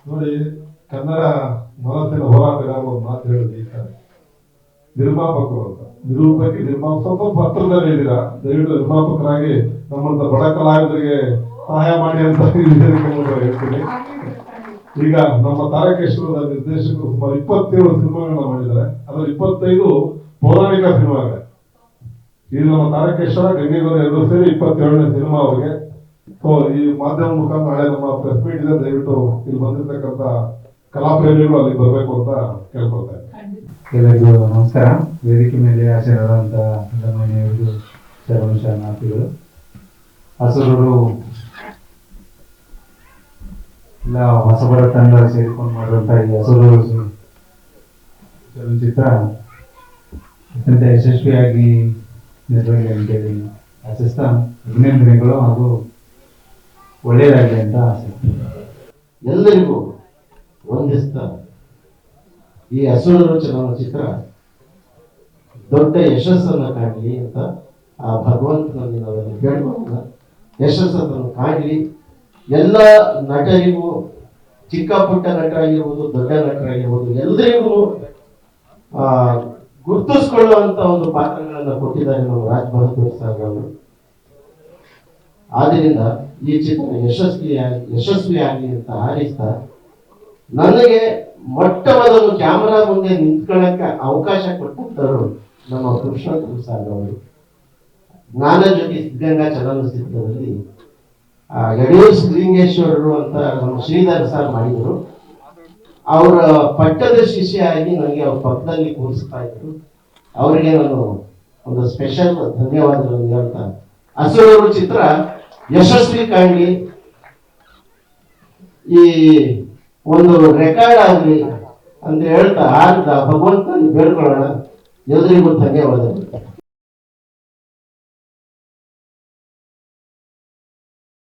ನೋಡಿ, ಕನ್ನಡ ಮನಸ್ಸಿನ ಹೋರಾಟಗಾರರು ಒಂದು ಮಾತು ಹೇಳಿದ್ರು ಈ. ನಿರ್ಮಾಪಕರು ಅಂತ. ನಿರೂಪಕಿ, ನಿರ್ಮಾಪಕ, ಸ್ವಲ್ಪ ಪತ್ರದಲ್ಲಿ ಇದ್ದೀರಾ ದಯವಿಟ್ಟು ನಿರ್ಮಾಪಕರಾಗಿ ನಮ್ಮಂತ ಬಡ ಸಹಾಯ ಮಾಡಿ ಅಂತ ಹೇಳ್ತೀನಿ ಈಗ ನಮ್ಮ ತಾರಕೇಶ್ವರದ ನಿರ್ದೇಶಕರು ಸುಮಾರು ಇಪ್ಪತ್ತೇಳು ಸಿನಿಮಾಗಳನ್ನ ಮಾಡಿದ್ದಾರೆ. ಅದರ ಇಪ್ಪತ್ತೈದು ಪೌರಾಣಿಕ ಸಿನಿಮಾಗಳೇ. ಇದು ನಮ್ಮ ತಾರಕೇಶ್ವರ, ಗಂಗೆಗೌಡ ಎರಡು ಸೇರಿ ಇಪ್ಪತ್ತೇಳನೇ ಸಿನಿಮಾ ಅವರಿಗೆ. ಸೊ ಈ ಮಾಧ್ಯಮ ಮುಖಾಂತರ ನಾಳೆ ನಮ್ಮ ಪ್ರೆಸ್ ಮೀಟ್ ಇದೆ. ದಯವಿಟ್ಟು ಇಲ್ಲಿ ಬಂದಿರ್ತಕ್ಕಂಥ ಕಲಾಪ್ರೇಮಿಗಳು ಅಲ್ಲಿ ಬರಬೇಕು ಅಂತ ಕೇಳ್ಕೊಳ್ತಾ ಇದ್ದೀನಿ. ಎಲ್ಲರಿಗೂ ನಮಸ್ಕಾರ. ವೇದಿಕೆ ಮೇಲೆ ಗಣ್ಯರು ಶರಣ ಶರಣಾರ್ಥಿಗಳು ಹಸುರರು ಎಲ್ಲ ಹೊಸಬರ ತಂಡ ಸೇರ್ಕೊಂಡು ಮಾಡುವಂಥ ಈ ಹಸುರು ಚಲನಚಿತ್ರ ಅತ್ಯಂತ ಯಶಸ್ವಿಯಾಗಿ ನಿರ್ವಹಣೆ ಅಂತೇಳಿ ಆಶಿಸ್ತಾ ಅಭಿನಂದನೆಗಳು ಹಾಗೂ ಒಳ್ಳೆಯದಾಗಲಿ ಅಂತ ಆಸೆ. ಎಲ್ಲರಿಗೂ ವಂದಿಸ್ತಾ ಈ ಹಸುರರು ಚಲನಚಿತ್ರ ದೊಡ್ಡ ಯಶಸ್ಸನ್ನು ಕಾಣಲಿ ಅಂತ ಆ ಭಗವಂತನಲ್ಲಿ ನಾವೆಲ್ಲ ಬೇಡ್ಕೊಳ್ಳೋಣ ಯಶಸ್ಸನ್ನು ಕಾಣಲಿ. ಎಲ್ಲ ನಟರಿಗೂ ಚಿಕ್ಕ ಪುಟ್ಟ ನಟರಾಗಿರ್ಬೋದು, ದೊಡ್ಡ ನಟರಾಗಿರ್ಬೋದು ಎಲ್ಲರಿಗೂ ಆ, ಗುರುತಿಸ್ಕೊಳ್ಳುವಂತ ಒಂದು ಪಾತ್ರಗಳನ್ನ ಕೊಟ್ಟಿದ್ದಾರೆ ನಮ್ಮ ರಾಜ್ ಬಹದ್ದೂರ್ ಸರ್ ಅವರು. ಆದ್ರಿಂದ ಈ ಚಿತ್ರ ಯಶಸ್ವಿಯಾಗಿ ಯಶಸ್ವಿಯಾಗಲಿ ಅಂತ ಹಾರಿಸ್ತಾ, ನನಗೆ ಮೊಟ್ಟ ಮೊದಲು ಕ್ಯಾಮರಾ ಮುಂದೆ ನಿಂತ್ಕೊಳ್ಳಕ್ಕೆ ಅವಕಾಶ ಕೊಟ್ಟಿದ್ದರು ನಮ್ಮ ಪುರುಷೋತ್ತಮ ಸಾರ್ ಅವರು. ಜ್ಞಾನ ಜ್ಯೋತಿ ಸಿದ್ಧಗಂಗಾ ಚಲನಚಿತ್ರದಲ್ಲಿ ಆ ಲಿಂಗೇಶ್ವರರು ಅಂತ ನಮ್ಮ ಶ್ರೀಧರ್ ಸರ್ ಮಾಡಿದರು. ಅವರ ಪಟ್ಟದ ಶಿಷ್ಯಾಗಿ ನನಗೆ ಅವ್ರ ಪಕ್ಕದಲ್ಲಿ ಕೂರಿಸ್ತಾ ಇದ್ರು. ಅವರಿಗೆ ನಾನು ಒಂದು ಸ್ಪೆಷಲ್ ಧನ್ಯವಾದಗಳನ್ನು ಹೇಳ್ತಾ ಹಸಿರು ಚಿತ್ರ, ಯಶಸ್ವಿ ಕಾಣಲಿ. ಈ ಒಂದು ರೆಕಾರ್ಡ್ ಆಗಲಿ ಅಂತ ಹೇಳ್ತಾ ಆಗ ಭಗವಂತನ ಬೇಡ್ಕೊಳ್ಳೋಣ. ಎಲ್ರಿಗೂ ಧನ್ಯವಾದಗಳು.